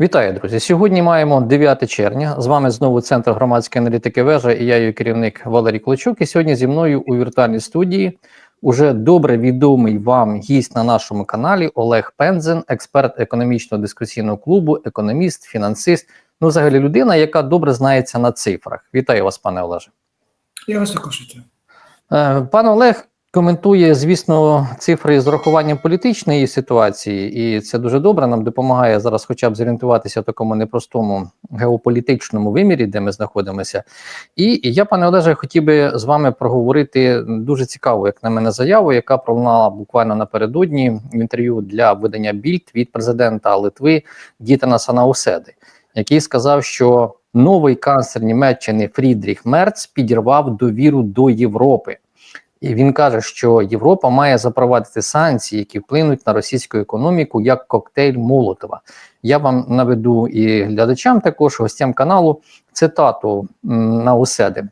Вітаю, друзі! Сьогодні маємо 9 червня. З вами знову Центр громадської аналітики вежа і я її керівник Валерій Клочук. І сьогодні зі мною у віртуальній студії уже добре відомий вам гість на нашому каналі Олег Пензен, експерт економічного дискусійного клубу, економіст, фінансист. Ну, взагалі, людина, яка добре знається на цифрах. Вітаю вас, пане Олеже. Я вас також вітаю. Е, Пан Олег коментує, звісно, цифри з урахуванням політичної ситуації, і це дуже добре. Нам допомагає зараз, хоча б зорієнтуватися в такому непростому геополітичному вимірі, де ми знаходимося. І я, пане Олеже, хотів би з вами проговорити дуже цікаву, як на мене, заяву, яка пролунала буквально напередодні в інтерв'ю для видання Більд від президента Литви Дітана Санауседи, який сказав, що новий канцлер Німеччини Фрідріх Мерц підірвав довіру до Європи. І він каже, що Європа має запровадити санкції, які вплинуть на російську економіку як коктейль Молотова. Я вам наведу і глядачам, також гостям каналу цитату на уседи.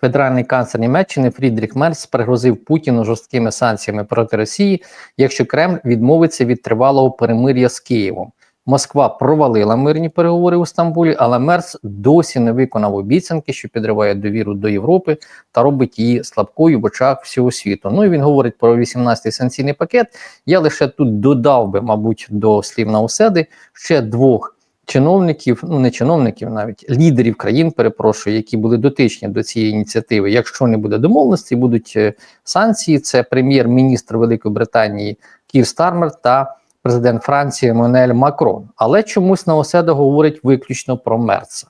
Федеральний канцлер Німеччини Фрідріх Мерц пригрозив Путіну жорсткими санкціями проти Росії, якщо Кремль відмовиться від тривалого перемир'я з Києвом. Москва провалила мирні переговори у Стамбулі, але Мерц досі не виконав обіцянки, що підриває довіру до Європи та робить її слабкою в очах всього світу. Ну і він говорить про 18-й санкційний пакет. Я лише тут додав би, мабуть, до слів на уседи ще двох чиновників, ну не чиновників, навіть лідерів країн, перепрошую, які були дотичні до цієї ініціативи. Якщо не буде домовленості, будуть е, санкції. Це прем'єр-міністр Великої Британії Кір Стармер та президент Франції Еммануель Макрон. Але чомусь на оседа говорить виключно про Мерца.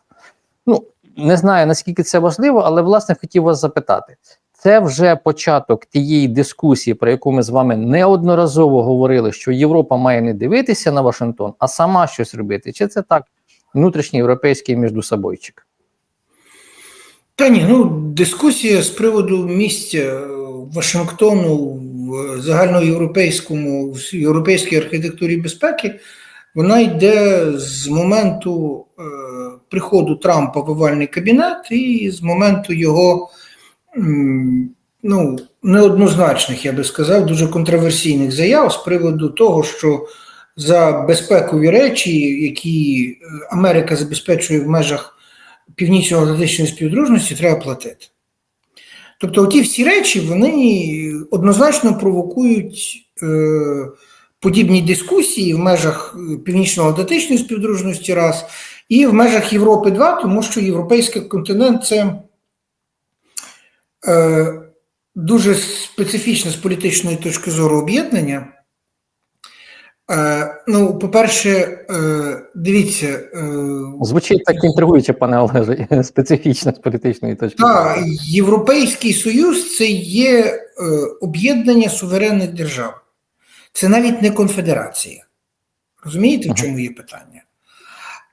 Ну не знаю наскільки це важливо, але власне хотів вас запитати. Це вже початок тієї дискусії, про яку ми з вами неодноразово говорили, що Європа має не дивитися на Вашингтон, а сама щось робити. Чи це так внутрішній європейський міждусобойчик? Та ні, ну дискусія з приводу місця Вашингтону в загальноєвропейському в європейській архітектурі безпеки, вона йде з моменту е, приходу Трампа в овальний кабінет і з моменту його м, ну, неоднозначних, я би сказав, дуже контроверсійних заяв з приводу того, що за безпекові речі, які Америка забезпечує в межах Північно-Атлантичної співдружності, треба платити. Тобто, ті всі речі вони однозначно провокують е, подібні дискусії в межах Північно-Атлантичної співдружності раз, і в межах Європи два, тому що європейський континент це е, дуже специфічне з політичної точки зору об'єднання. Е, ну, по-перше, е, дивіться. Е, Звучить так інтригуюче, пане Олеже, специфічно з політичної точки. Так, Європейський Союз це є е, об'єднання суверенних держав. Це навіть не конфедерація. Розумієте, в чому є питання?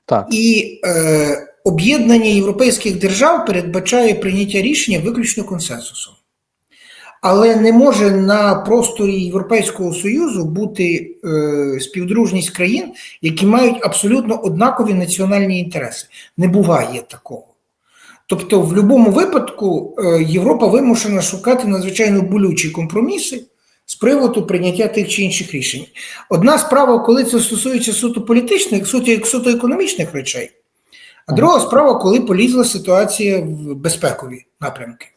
Так. І е, об'єднання європейських держав передбачає прийняття рішення виключно консенсусом. Але не може на просторі Європейського Союзу бути е, співдружність країн, які мають абсолютно однакові національні інтереси. Не буває такого. Тобто, в будь-якому випадку е, Європа вимушена шукати надзвичайно болючі компроміси з приводу прийняття тих чи інших рішень. Одна справа, коли це стосується суто політичних, суто, суто економічних речей, а друга справа, коли полізла ситуація в безпекові напрямки.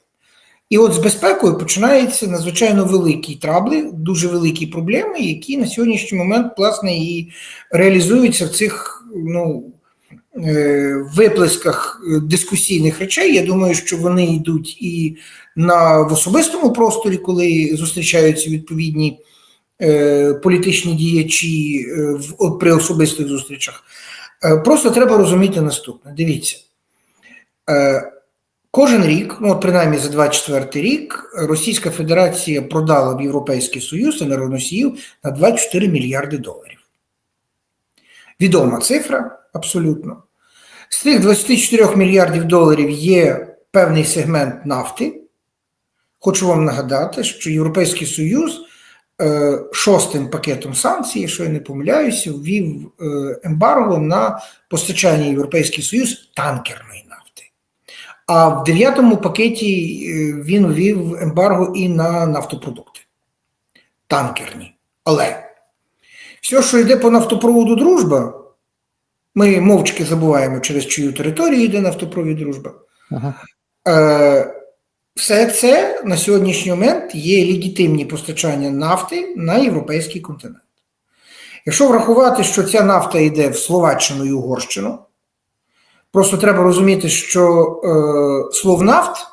І от з безпекою починаються надзвичайно великі трабли, дуже великі проблеми, які на сьогоднішній момент власне і реалізуються в цих ну, е, виплесках дискусійних речей. Я думаю, що вони йдуть і на в особистому просторі, коли зустрічаються відповідні е, політичні діячі е, в, при особистих зустрічах. Е, просто треба розуміти наступне. Дивіться. Е, Кожен рік, ну от принаймні за 24 рік, Російська Федерація продала в Європейський Союз енергоносіїв на 24 мільярди доларів. Відома цифра абсолютно. З тих 24 мільярдів доларів є певний сегмент нафти. Хочу вам нагадати, що Європейський Союз е, шостим пакетом санкцій, якщо я не помиляюся, ввів е, ембарго на постачання Європейський Союз танкерної. А в дев'ятому пакеті е, він ввів ембарго і на нафтопродукти. Танкерні. Але все, що йде по нафтопроводу дружба, Ми мовчки забуваємо, через чию територію йде нафтопровід дружба. Ага. Е, все це на сьогоднішній момент є легітимні постачання нафти на європейський континент. Якщо врахувати, що ця нафта йде в Словаччину і Угорщину, просто треба розуміти, що е, Словнафт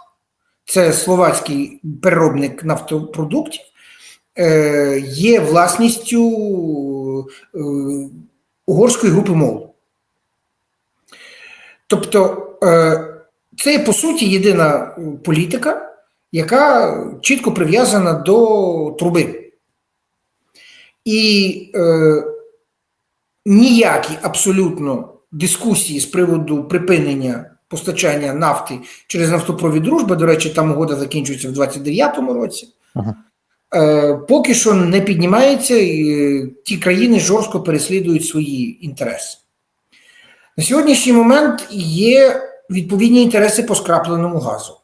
це словацький переробник нафтопродуктів, е, є власністю е, угорської групи МОЛ. Тобто, е, це по суті єдина політика, яка чітко прив'язана до труби. І е, ніякі абсолютно дискусії з приводу припинення постачання нафти через нафтопровід дружба, до речі, там угода закінчується в 29-му році. Ага. Е, поки що не піднімається, і ті країни жорстко переслідують свої інтереси. На сьогоднішній момент є відповідні інтереси по скрапленому газу.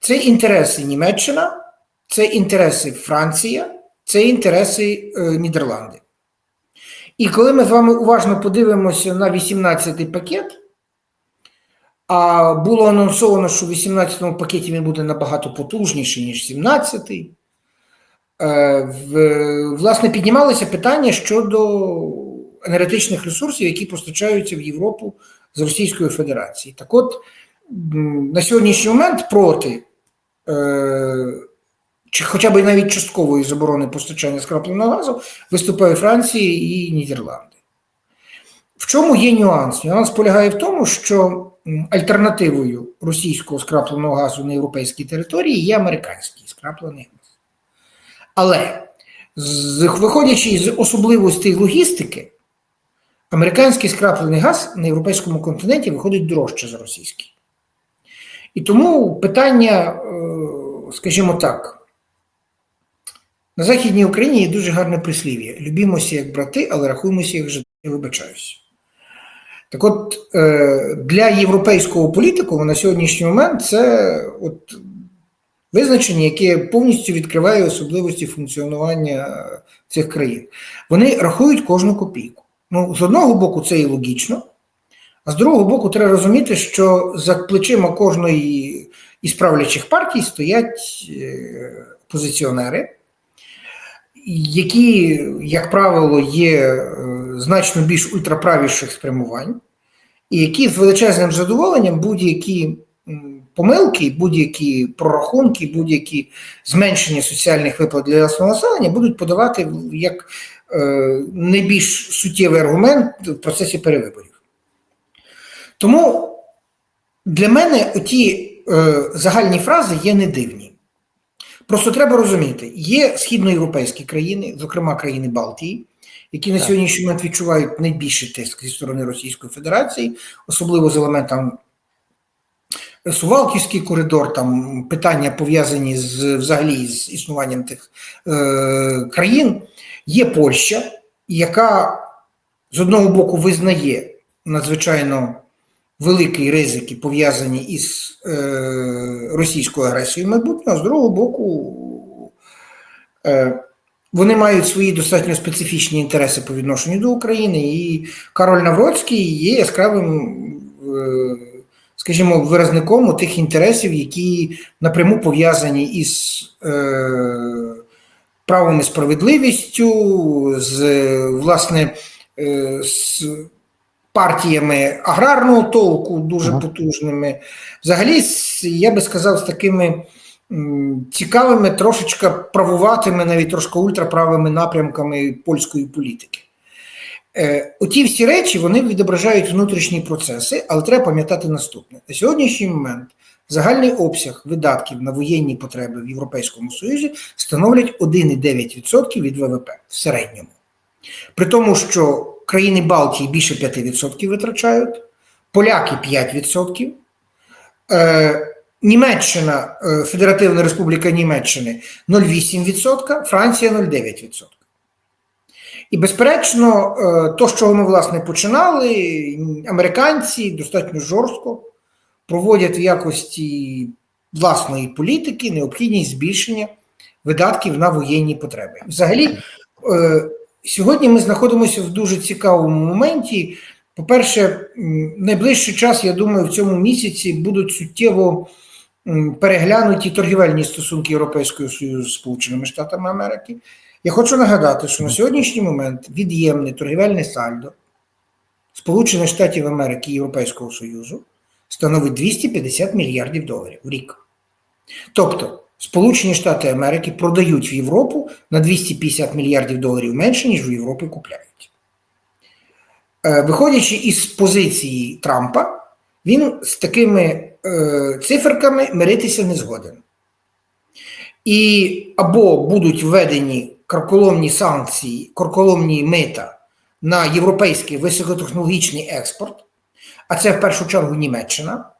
Це інтереси Німеччина, це інтереси Франція, це інтереси е, Нідерланди. І коли ми з вами уважно подивимося на 18-й пакет, а було анонсовано, що в 18-му пакеті він буде набагато потужніший, ніж 17-й, е, власне, піднімалося питання щодо енергетичних ресурсів, які постачаються в Європу з Російської Федерації. Так от, на сьогоднішній момент проти е, чи хоча б навіть часткової заборони постачання скрапленого газу виступає Франція і Нідерланди. В чому є нюанс? Нюанс полягає в тому, що альтернативою російського скрапленого газу на європейській території є американський скраплений газ. Але виходячи з особливостей логістики, американський скраплений газ на європейському континенті виходить дорожче за російський. І тому питання, е, скажімо так, на Західній Україні є дуже гарне прислів'я. Любімося як брати, але рахуємося як жити. Я вибачаюся. Так от, е, для європейського політику на сьогоднішній момент це от визначення, яке повністю відкриває особливості функціонування цих країн. Вони рахують кожну копійку. Ну, з одного боку, це і логічно, а з другого боку, треба розуміти, що за плечима кожної із правлячих партій стоять е, позиціонери, які, як правило, є е, значно більш ультраправіших спрямувань, і які з величезним задоволенням будь-які помилки, будь-які прорахунки, будь-які зменшення соціальних виплат для власного населення будуть подавати як е, найбільш суттєвий аргумент в процесі перевиборів. Тому для мене оті е, загальні фрази є не дивні. Просто треба розуміти, є східноєвропейські країни, зокрема країни Балтії, які на сьогоднішній момент відчувають найбільший тиск зі сторони Російської Федерації, особливо з елементом Сувалківський коридор, там питання пов'язані з взагалі з існуванням тих е, країн. Є Польща, яка з одного боку визнає надзвичайно великі ризики, пов'язані із е, російською агресією майбутнього, а з другого боку, е, вони мають свої достатньо специфічні інтереси по відношенню до України, і Кароль Навроцький є яскравим, е, скажімо, виразником тих інтересів, які напряму пов'язані із е, правом і справедливістю, з власне е, з партіями аграрного толку, дуже Ага. потужними. Взагалі, я би сказав, з такими цікавими, трошечка правуватими, навіть трошки ультраправими напрямками польської політики. Е, оті всі речі вони відображають внутрішні процеси, але треба пам'ятати наступне: на сьогоднішній момент загальний обсяг видатків на воєнні потреби в Європейському Союзі становлять 1,9% від ВВП в середньому. При тому, що країни Балтії більше 5% витрачають, поляки 5%, е, Німеччина, е, Федеративна Республіка Німеччини 0,8%, Франція 0,9%. І, безперечно, е, то, з чого ми власне починали, американці достатньо жорстко проводять в якості власної політики необхідність збільшення видатків на воєнні потреби. Взагалі, сьогодні ми знаходимося в дуже цікавому моменті, По-перше, найближчий час, я думаю, в цьому місяці будуть суттєво переглянуті торгівельні стосунки Європейського Союзу з Сполученими Штатами Америки. Я хочу нагадати, що на сьогоднішній момент від'ємне торгівельне сальдо Сполучених Штатів Америки і Європейського Союзу становить 250 мільярдів доларів в рік. Тобто, Сполучені Штати Америки продають в Європу на 250 мільярдів доларів менше, ніж в Європі купляють. Е, Виходячи із позиції Трампа, він з такими е, циферками миритися не згоден. І або будуть введені карколомні санкції, карколомні мита на європейський високотехнологічний експорт, а це в першу чергу Німеччина.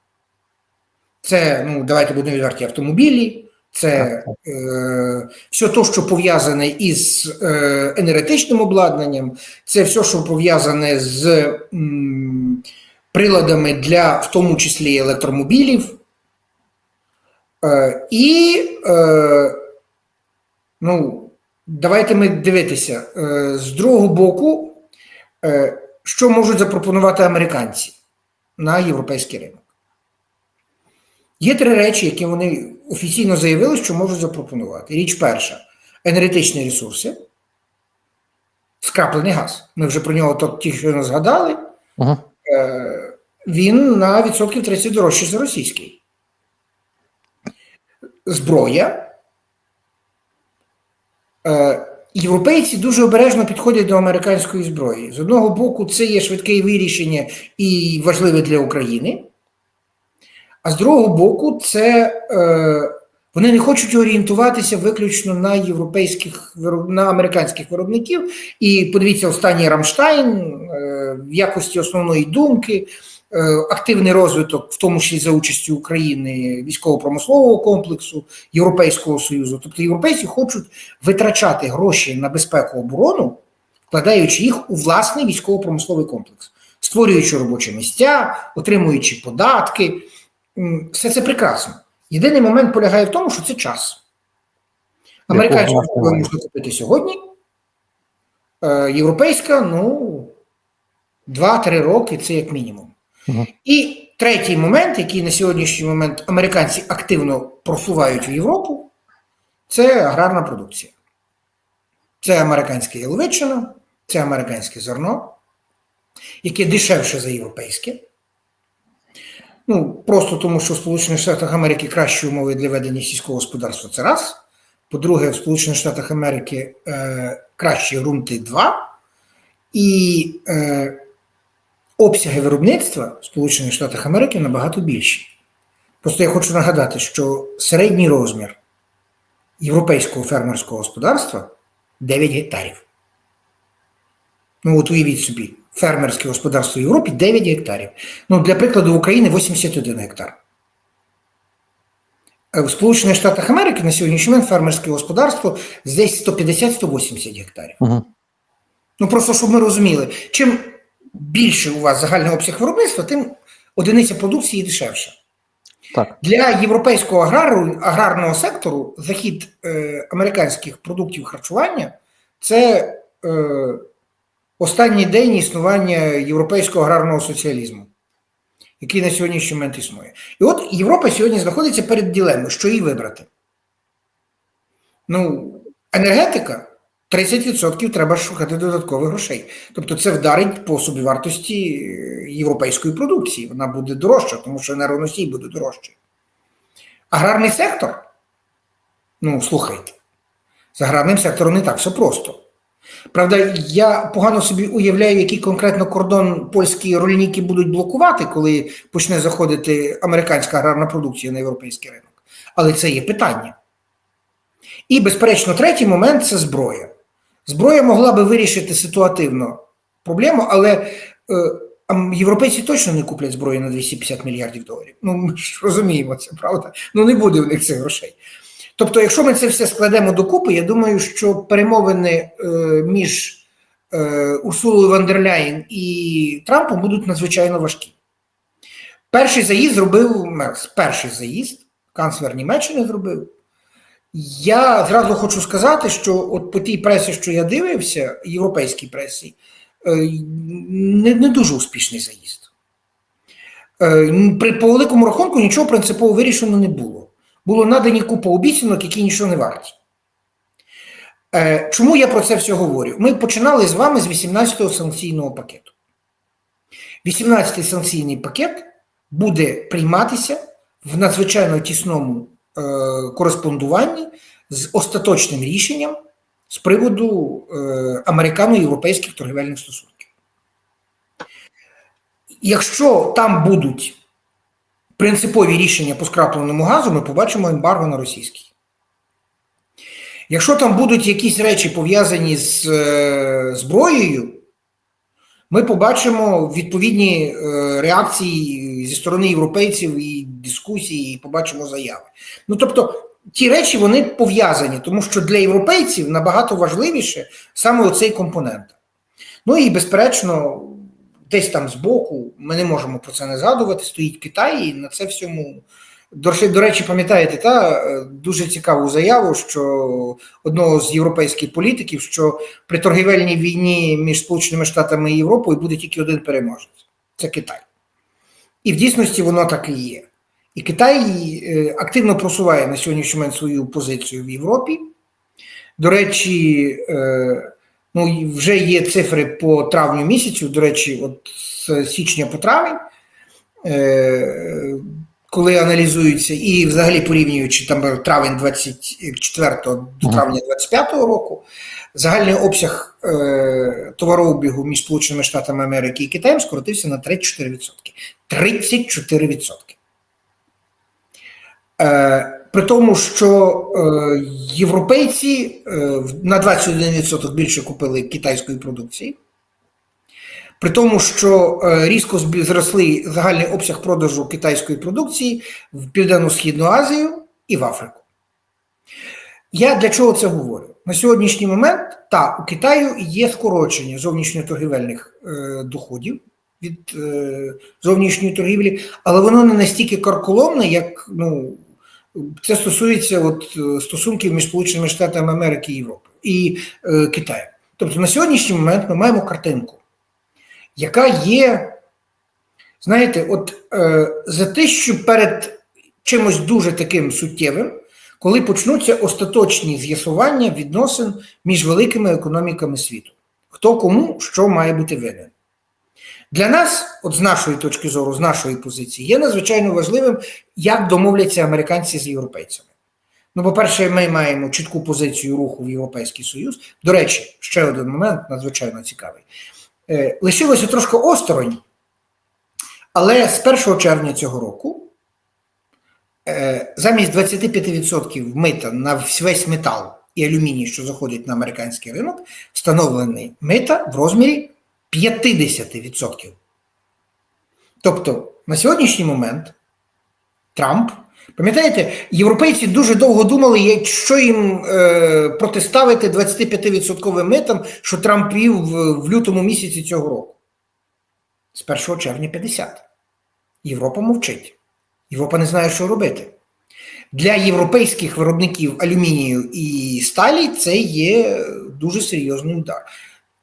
Це, ну, давайте будемо відверті, автомобілі, це е, все те, що пов'язане із е, енергетичним обладнанням, це все, що пов'язане з м, приладами для, в тому числі, електромобілів. Е, і, е, ну, давайте ми дивитися. Е, з другого боку, е, що можуть запропонувати американці на європейський ринок. Є три речі, які вони офіційно заявили, що можуть запропонувати. Річ перша енергетичні ресурси, скраплений газ. Ми вже про нього тільки що згадали. Угу. Е, Він на відсотків 30 дорожчий за російський. Зброя. Е, Європейці дуже обережно підходять до американської зброї. З одного боку, це є швидке вирішення і важливе для України. А з другого боку, це е, вони не хочуть орієнтуватися виключно на європейських на американських виробників. І подивіться, останній Рамштайн е, в якості основної думки, е, активний розвиток, в тому числі за участю України військово-промислового комплексу Європейського Союзу. Тобто європейці хочуть витрачати гроші на безпеку оборону, вкладаючи їх у власний військово-промисловий комплекс, створюючи робочі місця, отримуючи податки. Все це прекрасно. Єдиний момент полягає в тому, що це час. Американську Якого зброю можна купити сьогодні. Е, Європейська, ну, 2-3 роки це як мінімум. Мгм. І третій момент, який на сьогоднішній момент американці активно просувають в Європу, це аграрна продукція. Це американське яловичина, це американське зерно, яке дешевше за європейське. Ну, просто тому, що в Сполучених Штатах Америки кращі умови для ведення сільського господарства це раз. По-друге, в Сполучених Штатах Америки е, кращі ґрунти два. І е, обсяги виробництва в Сполучених Штатах Америки набагато більші. Просто я хочу нагадати, що середній розмір європейського фермерського господарства 9 гектарів. Ну, от уявіть собі, фермерське господарство в Європі 9 гектарів. Ну, для прикладу, в Україні 81 гектар. Е, В Сполучених Штатах Америки на сьогоднішній момент фермерське господарство десь 150-180 гектарів. Угу. Ну просто щоб ми розуміли, чим більше у вас загальний обсяг виробництва, тим одиниця продукції дешевша. Так. Для європейського аграру, аграрного сектору захід е, американських продуктів харчування це е, останній день існування європейського аграрного соціалізму, який на сьогоднішній момент існує. І от Європа сьогодні знаходиться перед дилемою, що їй вибрати. Ну, енергетика 30% треба шукати додаткових грошей. Тобто це вдарить по собівартості е, європейської продукції. Вона буде дорожча, тому що енергоносій буде дорожчий. Аграрний сектор, ну слухайте, з аграрним сектором не так все просто. Правда, я погано собі уявляю, який конкретно кордон польські рольники будуть блокувати, коли почне заходити американська аграрна продукція на європейський ринок. Але це є питання. І, безперечно, третій момент це зброя. Зброя могла би вирішити ситуативно проблему, але е, європейці точно не куплять зброю на 250 мільярдів доларів. Ну, ми ж розуміємо це, правда? Ну не буде в них цих грошей. Тобто, якщо ми це все складемо докупи, я думаю, що перемовини е, між е, Урсулою ван дер Ляєн і Трампом будуть надзвичайно важкі. Перший заїзд зробив Мерс. Перший заїзд, канцлер Німеччини зробив. Я зразу хочу сказати, що от по тій пресі, що я дивився, європейській пресі, е, не, не дуже успішний заїзд. Е, При по великому рахунку нічого принципово вирішено не було. Було надані купа обіцянок, які нічого не варті. Е, Чому я про це все говорю? Ми починали з вами з 18-го санкційного пакету. 18-й санкційний пакет буде прийматися в надзвичайно тісному е, кореспондуванні з остаточним рішенням з приводу е, американо-європейських торгівельних стосунків. Якщо там будуть принципові рішення по скрапленому газу, ми побачимо ембарго на російський. Якщо там будуть якісь речі пов'язані з е, зброєю, ми побачимо відповідні е, реакції зі сторони європейців і дискусії, і побачимо заяви. Ну тобто, ті речі вони пов'язані, тому що для європейців набагато важливіше саме оцей компонент. Ну і безперечно, десь там збоку, ми не можемо про це не згадувати, стоїть Китай, і на це всьому. До речі, пам'ятаєте, та е, дуже цікаву заяву, що одного з європейських політиків, що при торгівельній війні між Сполученими Штатами і Європою буде тільки один переможець це Китай. І в дійсності воно так і є. І Китай е, активно просуває на сьогоднішній момент свою позицію в Європі. До речі, е, ну, вже є цифри по травню місяцю, до речі, от з січня по травень. Е, коли аналізуються і взагалі порівнюючи там травень 24 до травня 25 року, загальний обсяг е, товарообігу між Сполученими Штатами Америки і Китаєм скоротився на 34%. 34%. Е, при тому, що е, європейці е, на 21% більше купили китайської продукції. При тому, що е, різко зросли загальний обсяг продажу китайської продукції в Південно-Східну Азію і в Африку. Я для чого це говорю? На сьогоднішній момент та у Китаю є скорочення зовнішньоторгівельних е, доходів від е, зовнішньої торгівлі, але воно не настільки карколомне, як ну, це стосується от, е, стосунків між Сполученими Штатами Америки і Європи і е, Китаєм. Тобто на сьогоднішній момент ми маємо картинку яка є, знаєте, от е, за те, що перед чимось дуже таким суттєвим, коли почнуться остаточні з'ясування відносин між великими економіками світу, хто кому що має бути винен. Для нас, от з нашої точки зору, з нашої позиції, є надзвичайно важливим, як домовляться американці з європейцями. Ну, по-перше, ми маємо чітку позицію руху в Європейський Союз. До речі, ще один момент надзвичайно цікавий. Е, лишилося трошки осторонь, але з 1 червня цього року е, замість 25% мита на весь метал і алюміній, що заходять на американський ринок, встановлений мита в розмірі 50%. Тобто на сьогоднішній момент Трамп, пам'ятаєте, європейці дуже довго думали, що їм е, протиставити 25% митам, що Трамп вів в, в лютому місяці цього року. З 1 червня 50. Європа мовчить. Європа не знає, що робити. Для європейських виробників алюмінію і сталі це є дуже серйозний удар.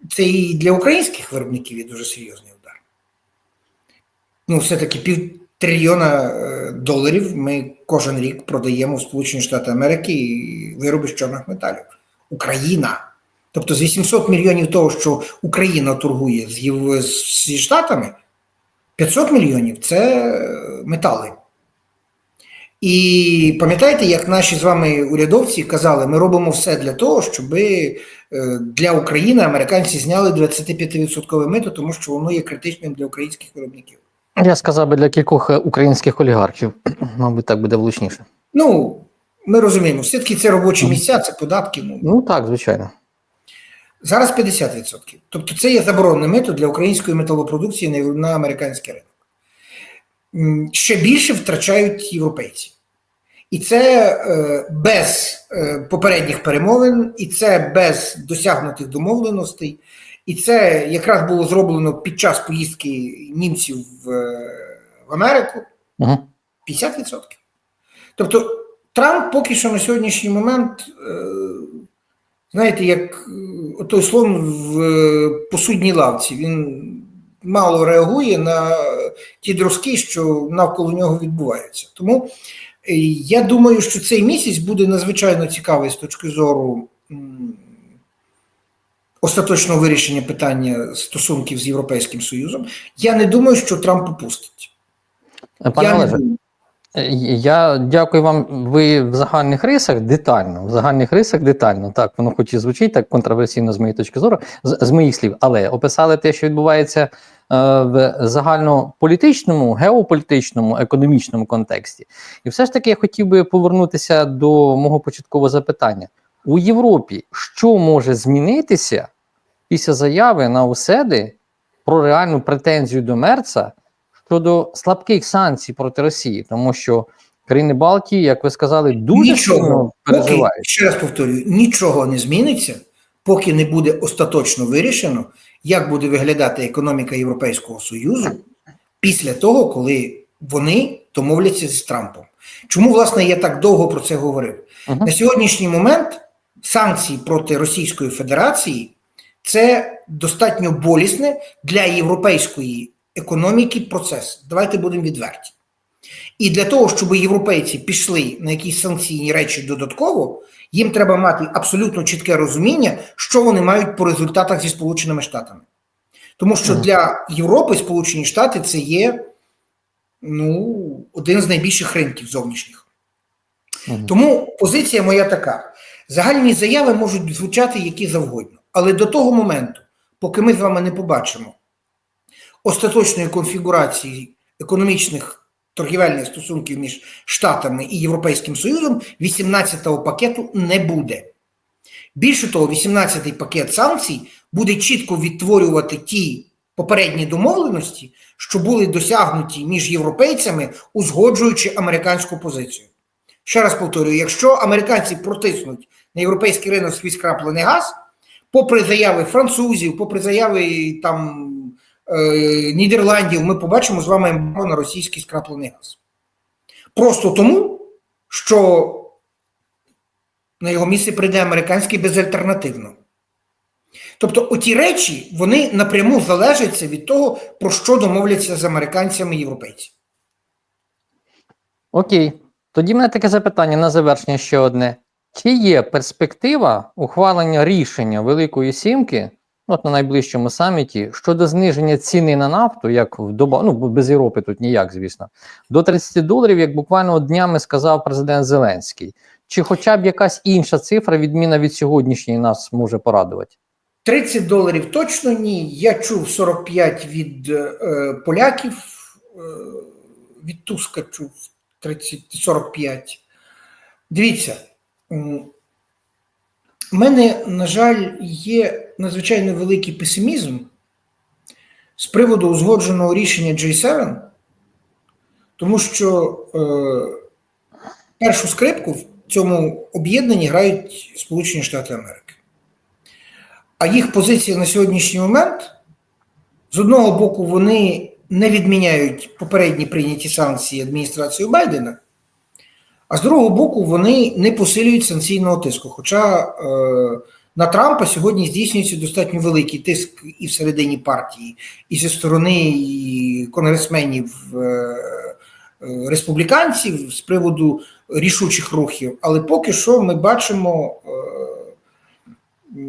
Це і для українських виробників є дуже серйозний удар. Ну, все-таки пів трильйона е, доларів ми кожен рік продаємо в Сполучені Штати Америки вироби з чорних металів. Україна. Тобто з 800 мільйонів того, що Україна торгує з, Штатами, 500 мільйонів це метали. І пам'ятаєте, як наші з вами урядовці казали, ми робимо все для того, щоб для України американці зняли 25% мито, тому що воно є критичним для українських виробників. Я сказав би для кількох е, українських олігархів, мабуть, так буде влучніше. Ну, ми розуміємо, все-таки це робочі місця, це податки. Ну, Ну так, звичайно. зараз 50%. Тобто це є заборонене мито для української металопродукції на американський ринок. Ще більше втрачають європейці. І це е, без е, попередніх перемовин, і це без досягнутих домовленостей. І це якраз було зроблено під час поїздки німців в, е, в Америку. Угу. 50%. Тобто Трамп поки що на сьогоднішній момент знаєте, як той слон в посудній лавці. Він мало реагує на ті друзки, що навколо нього відбуваються. Тому я думаю, що цей місяць буде надзвичайно цікавий з точки зору остаточного вирішення питання стосунків з Європейським Союзом. Я не думаю, що Трамп попустить. Пане я Олеже. Е, Я дякую вам. Ви в загальних рисах детально, в загальних рисах детально. Так, воно хоч і звучить так контроверсійно з моєї точки зору, з, з моїх слів, але описали те, що відбувається е, в загальнополітичному, геополітичному, економічному контексті. І все ж таки я хотів би повернутися до мого початкового запитання. У Європі що може змінитися після заяви на уседи про реальну претензію до Мерца щодо слабких санкцій проти Росії, тому що країни Балтії, як ви сказали, дуже сильно Нічого, поки, переживають. ще раз повторюю, нічого не зміниться, поки не буде остаточно вирішено, як буде виглядати економіка Європейського Союзу після того, коли вони домовляться з Трампом. Чому, власне, я так довго про це говорив? Мгм. На сьогоднішній момент санкції проти Російської Федерації це достатньо болісне для європейської економіки процес. Давайте будемо відверті. І для того, щоб європейці пішли на якісь санкційні речі додатково, їм треба мати абсолютно чітке розуміння, що вони мають по результатах зі Сполученими Штатами. Тому що для Європи Сполучені Штати це є ну, один з найбільших ринків зовнішніх. Тому позиція моя така: загальні заяви можуть звучати які завгодно, але до того моменту, поки ми з вами не побачимо остаточної конфігурації економічних торгівельних стосунків між Штатами і Європейським Союзом, 18-го пакету не буде. Більше того, 18-й пакет санкцій буде чітко відтворювати ті попередні домовленості, що були досягнуті між європейцями, узгоджуючи американську позицію. Ще раз повторюю: якщо американці протиснуть на європейський ринок свій скраплений газ, попри заяви французів, попри заяви там Нідерландів, ми побачимо з вами ембарго на російський скраплений газ. Просто тому, що на його місце прийде американський безальтернативно. Тобто, оті речі вони напряму залежаться від того, про що домовляться з американцями і європейці. Окей. Тоді в мене таке запитання на завершення ще одне. Чи є перспектива ухвалення рішення Великої Сімки, от на найближчому саміті, щодо зниження ціни на нафту, як в доба, ну без Європи тут ніяк, звісно, до 30 доларів, як буквально днями сказав президент Зеленський. Чи хоча б якась інша цифра, відміна від сьогоднішньої, нас може порадувати? 30 доларів точно ні. Я чув 45 від е, поляків, е, від Туска чув 30, 45. Дивіться, мене, на жаль, є надзвичайно великий песимізм з приводу узгодженого рішення J7, тому що е, першу скрипку в цьому об'єднанні грають Сполучені Штати Америки. А їх позиція на сьогоднішній момент з одного боку, вони не відміняють попередні прийняті санкції адміністрації Байдена, а з другого боку, вони не посилюють санкційного тиску. Хоча е, на Трампа сьогодні здійснюється достатньо великий тиск і всередині партії, і зі сторони і конгресменів е, е, республіканців з приводу рішучих рухів. Але поки що ми бачимо. Е,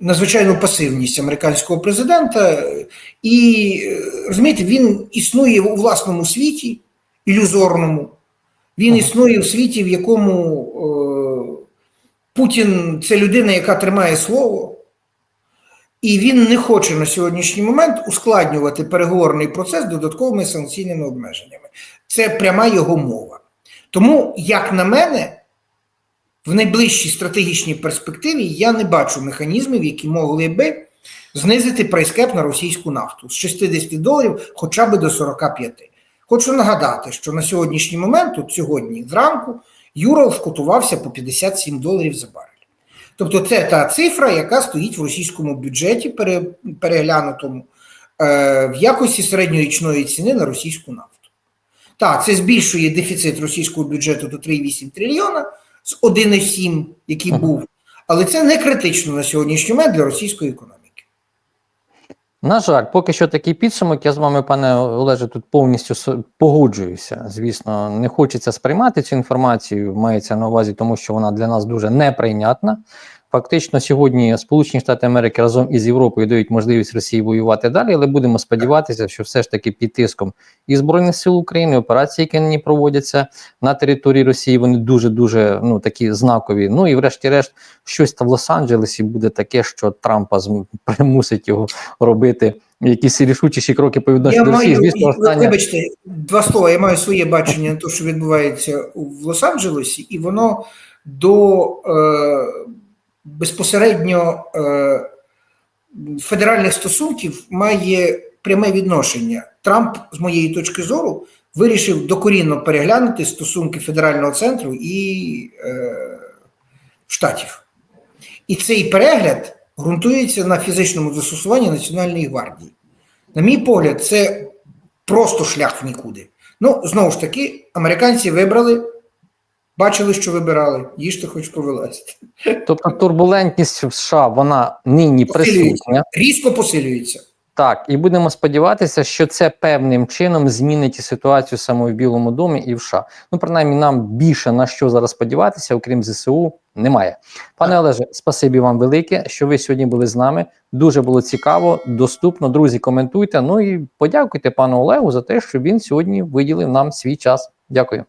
надзвичайну пасивність американського президента, і е, розумієте, він існує у власному світі, ілюзорному. Він існує в світі, в якому е, Путін це людина, яка тримає слово, і він не хоче на сьогоднішній момент ускладнювати переговорний процес додатковими санкційними обмеженнями. Це пряма його мова. Тому, як на мене, в найближчій стратегічній перспективі я не бачу механізмів, які могли би знизити прайскеп на російську нафту з 60 доларів хоча б до 45. Хочу нагадати, що на сьогоднішній момент, от сьогодні зранку, Юрал скотувався по 57 доларів за барель. Тобто, це та цифра, яка стоїть в російському бюджеті, переглянутому е, в якості середньорічної ціни на російську нафту. Так, це збільшує дефіцит російського бюджету до 3,8 трильйона з 1,7, який був. Але це не критично на сьогоднішній момент для російської економіки. На жаль, поки що такий підсумок. Я з вами, пане Олеже, тут повністю погоджуюся. Звісно, не хочеться сприймати цю інформацію, мається на увазі, тому що вона для нас дуже неприйнятна. Фактично, сьогодні Сполучені Штати Америки разом із Європою дають можливість Росії воювати далі, але будемо сподіватися, що все ж таки під тиском і Збройних сил України, операції, які нині проводяться на території Росії, вони дуже дуже ну такі знакові. Ну і врешті-решт, щось там в Лос-Анджелесі буде таке, що Трампа примусить його робити якісь рішучіші кроки по відношенню до Росії. Звісно, останнє вибачте, два слова. Я маю своє бачення на те, що відбувається в Лос-Анджелесі, і воно до е, безпосередньо е, федеральних стосунків має пряме відношення. Трамп, з моєї точки зору, вирішив докорінно переглянути стосунки федерального центру і е, штатів. І цей перегляд ґрунтується на фізичному застосуванні Національної гвардії. На мій погляд, це просто шлях в нікуди. Ну, знову ж таки, американці вибрали, бачили, що вибирали, їжте хоч повилазити. тобто турбулентність в США вона нині присутня. Різко посилюється. Так, і будемо сподіватися, що це певним чином змінить і ситуацію саме в Білому домі і в США. Ну, принаймні, нам більше на що зараз сподіватися, окрім ЗСУ, немає. Пане Олеже, спасибі вам велике, що ви сьогодні були з нами. Дуже було цікаво, доступно. Друзі, коментуйте. Ну і подякуйте пану Олегу за те, що він сьогодні виділив нам свій час. Дякую.